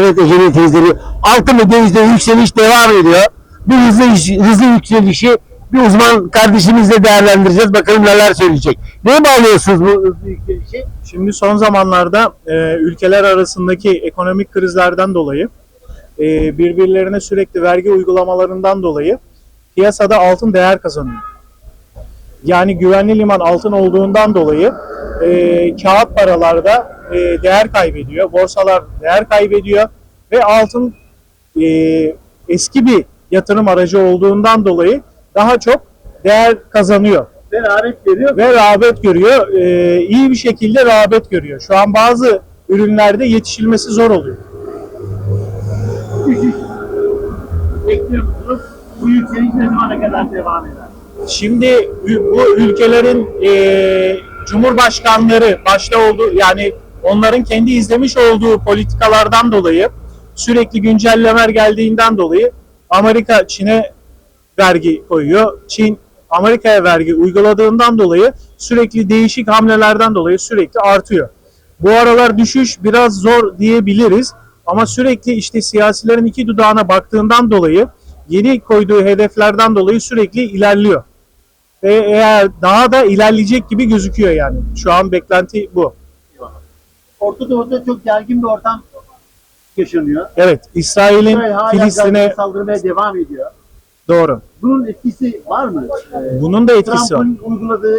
Evet Ege'nin tezleri. Altın ve dövizde yükseliş devam ediyor. Bu hızlı, hızlı yükselişi bir uzman kardeşimizle değerlendireceğiz. Bakalım neler söyleyecek. Neye bağlıyorsunuz bu hızlı yükselişi? Şimdi son zamanlarda e, ülkeler arasındaki ekonomik krizlerden dolayı e, birbirlerine sürekli vergi uygulamalarından dolayı piyasada altın değer kazanıyor. Yani güvenli liman altın olduğundan dolayı e, kağıt paralarda e, değer kaybediyor, borsalar değer kaybediyor ve altın e, eski bir yatırım aracı olduğundan dolayı daha çok değer kazanıyor Ve rağbet veriyor. ve rağbet görüyor. Ee, iyi bir şekilde rağbet görüyor. Şu an bazı ürünlerde yetişilmesi zor oluyor. Bu yükseliş ne zamana kadar devam eder? Şimdi bu ülkelerin e, cumhurbaşkanları başta olduğu yani onların kendi izlemiş olduğu politikalardan dolayı sürekli güncellemeler geldiğinden dolayı Amerika Çin'e vergi koyuyor. Çin Amerika'ya vergi uyguladığından dolayı sürekli değişik hamlelerden dolayı sürekli artıyor. Bu aralar düşüş biraz zor diyebiliriz ama sürekli işte siyasilerin iki dudağına baktığından dolayı yeni koyduğu hedeflerden dolayı sürekli ilerliyor. Ve eğer daha da ilerleyecek gibi gözüküyor yani. Şu an beklenti bu. Orta Doğu'da çok gergin bir ortam yaşanıyor. Evet, İsrail'in İsrail hala Filistin'e Gazze'ye saldırmaya devam ediyor. doğru. Bunun etkisi var mı? Ee, Bunun da etkisi var. Trump'ın uyguladığı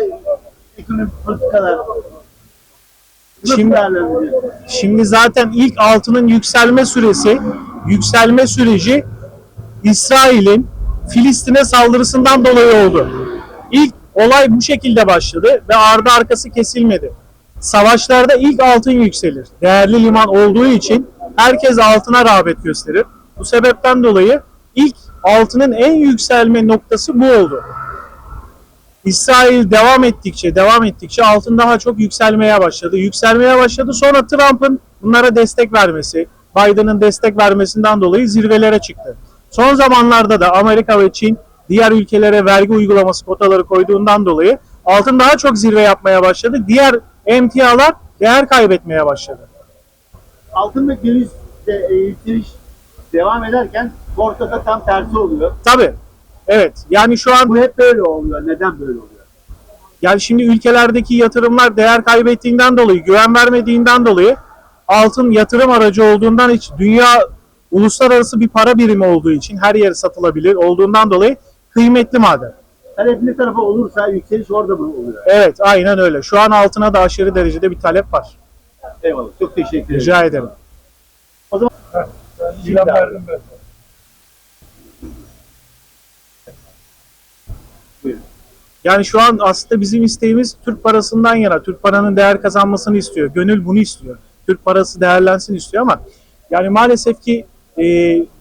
ekonomik politikalar nasıl Şimdi- değerlendiriyorsunuz? Şimdi zaten ilk altının yükselme süresi, yükselme süreci İsrail'in Filistin'e saldırısından dolayı oldu. İlk olay bu şekilde başladı ve ardı arkası kesilmedi. Savaşlarda ilk altın yükselir. Değerli liman olduğu için herkes altına rağbet gösterir. Bu sebepten dolayı ilk altının en yükselme noktası bu oldu. İsrail devam ettikçe, devam ettikçe altın daha çok yükselmeye başladı. Yükselmeye başladı. Sonra Trump'ın bunlara destek vermesi, Biden'ın destek vermesinden dolayı zirvelere çıktı. Son zamanlarda da Amerika ve Çin diğer ülkelere vergi uygulaması kotaları koyduğundan dolayı altın daha çok zirve yapmaya başladı. Diğer emtialar değer kaybetmeye başladı. Altın ve dövizde e, yükseliş devam ederken borsada tam tersi oluyor. Tabii. Evet. Yani şu an Bu hep böyle oluyor. Neden böyle oluyor? Yani şimdi ülkelerdeki yatırımlar değer kaybettiğinden dolayı, güven vermediğinden dolayı altın yatırım aracı olduğundan hiç dünya uluslararası bir para birimi olduğu için her yere satılabilir olduğundan dolayı kıymetli maden. Talep ne tarafa olursa yükseliş orada mı oluyor? Evet aynen öyle. Şu an altına da aşırı derecede bir talep var. Eyvallah. Çok teşekkür ederim. Rica ederim. Şimdi abi. Buyurun. Yani şu an aslında bizim isteğimiz Türk parasından yana. Türk paranın değer kazanmasını istiyor. Gönül bunu istiyor. Türk parası değerlensin istiyor ama yani maalesef ki e,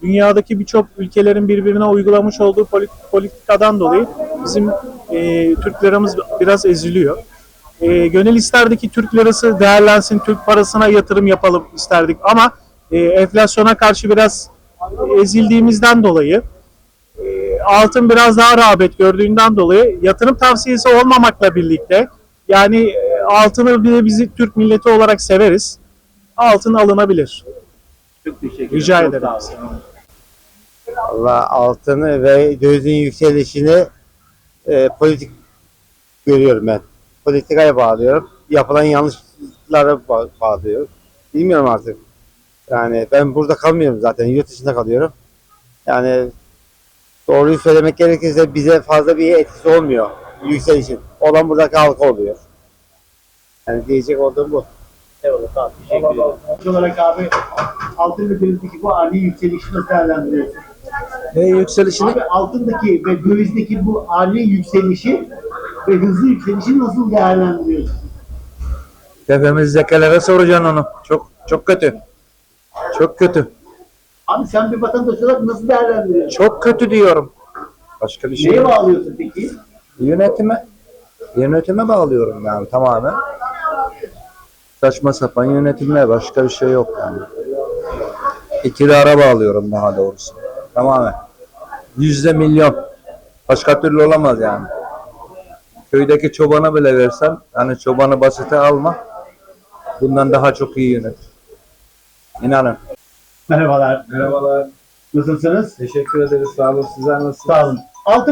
dünyadaki birçok ülkelerin birbirine uygulamış olduğu polit- politikadan dolayı bizim e, Türk liramız biraz eziliyor. E, gönül isterdi ki Türk lirası değerlensin, Türk parasına yatırım yapalım isterdik ama e, enflasyona karşı biraz ezildiğimizden dolayı e, altın biraz daha rağbet gördüğünden dolayı yatırım tavsiyesi olmamakla birlikte yani e, altını bir de bizi Türk milleti olarak severiz. Altın alınabilir. Çok teşekkür ederim. Rica ederim. Allah altını ve dövizin yükselişini e, politik görüyorum ben. Politikaya bağlıyorum. Yapılan yanlışlara ba- bağlıyorum. Bilmiyorum artık. Yani ben burada kalmıyorum zaten. Yurt dışında kalıyorum. Yani doğruyu söylemek gerekirse bize fazla bir etkisi olmuyor yükselişin. Olan buradaki halka oluyor. Yani diyecek olduğum bu. Eyvallah. Olun. Teşekkür ederim. Son olarak abi altın ve dövizdeki bu ani yükselişi nasıl değerlendiriyorsun? Ne yükselişini? Abi altındaki ve dövizdeki bu ani yükselişi hızlı yükselişi nasıl değerlendiriyorsun? Tepemizdekileri soracaksın onu. Çok çok kötü. Çok kötü. Abi sen bir vatandaş olarak nasıl değerlendiriyorsun? Çok kötü diyorum. Başka bir şey Neye yok. bağlıyorsun peki? Yönetime yönetime bağlıyorum yani tamamen. Saçma sapan yönetimle başka bir şey yok yani. İktidara bağlıyorum daha doğrusu. Tamamen. Yüzde milyon. Başka türlü olamaz yani. Köydeki çobana bile versen, hani çobanı basite alma, bundan daha çok iyi yönet. İnanın. Merhabalar. Merhabalar. Nasılsınız? Teşekkür ederiz. Sağ olun. Sizler nasılsınız? Sağ olun.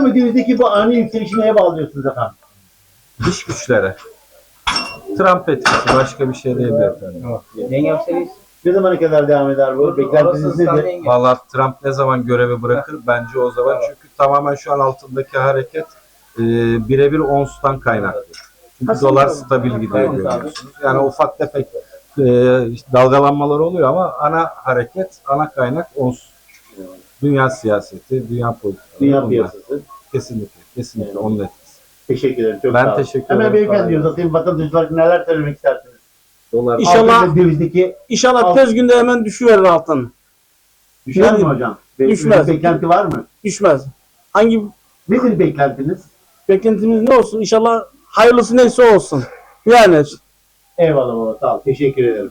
Ve dövizdeki bu ani yükselişi neye bağlıyorsunuz efendim? Dış güçlere. Trump etkisi. Başka bir şey değil efendim. Ne zamana kadar devam eder bu? Beklentiniz nedir? Valla Trump ne zaman görevi bırakır? Bence o zaman. Çünkü tamamen şu an altındaki hareket e, birebir onstan kaynaklı. Çünkü dolar stabil gidiyor görüyorsunuz. Yani ufak tefek e, dalgalanmalar oluyor ama ana hareket, ana kaynak ons. Dünya siyaseti, dünya politikaları. Dünya piyasası. Kesinlikle, kesinlikle onun etkisi. Teşekkür ederim. Çok Ben sağ olun. teşekkür Hemen ederim. beyefendi diyoruz. Atayım vatandaşlar neler söylemek istersiniz? Dolar İnşallah- dövizdeki İnşallah Al. tez günde hemen düşüverir altın. düşer mi hocam? Düşmez. Beklenti var mı? Düşmez. Hangi Nedir beklentiniz? Beklentimiz ne olsun? İnşallah hayırlısı neyse olsun. Yani Eyvallah baba ol. Teşekkür ederim.